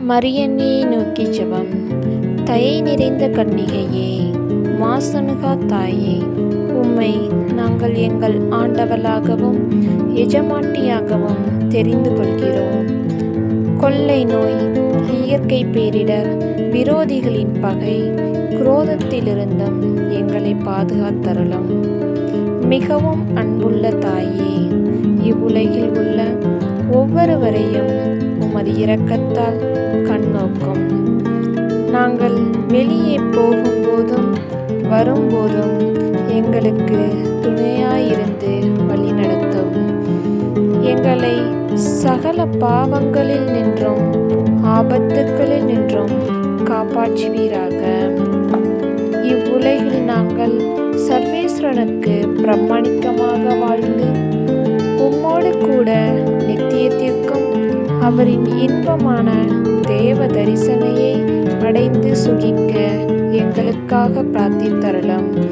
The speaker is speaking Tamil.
மரியன்னையை நோக்கி ஜபம். தயை நிறைந்த கன்னிகையே மாசனுகா தாயே உம்மை நாங்கள் எங்கள் ஆண்டவளாகவும் எஜமாட்டியாகவும் தெரிந்து கொள்கிறோம். கொள்ளை நோய் இயற்கை பேரிடர் விரோதிகளின் பகை குரோதத்திலிருந்தும் எங்களை பாதுகாத்தரலாம் மிகவும் அன்புள்ள தாயே இவ்வுலகில் உள்ள ஒவ்வொருவரையும் உமது இரக்கத்தால் கண்ணோக்கும். நாங்கள் வெளியே போகும்போதும் வரும்போதும் எங்களுக்கு துணையாயிருந்து வழிநடத்தும். எங்களை சகல பாவங்களில் நின்றும் ஆபத்துக்களில் நின்றும் காப்பாற்றுவீராக. இவ்வுலகில் நாங்கள் சர்வேஸ்வரனுக்கு பிரமாணிக்கமாக வாழ்ந்து உம்மோடு கூட அவரின் இன்பமான தேவ தரிசனையை அடைந்து சுகிக்க எங்களுக்காக பிரார்த்தித்தரலாம் தரலாம்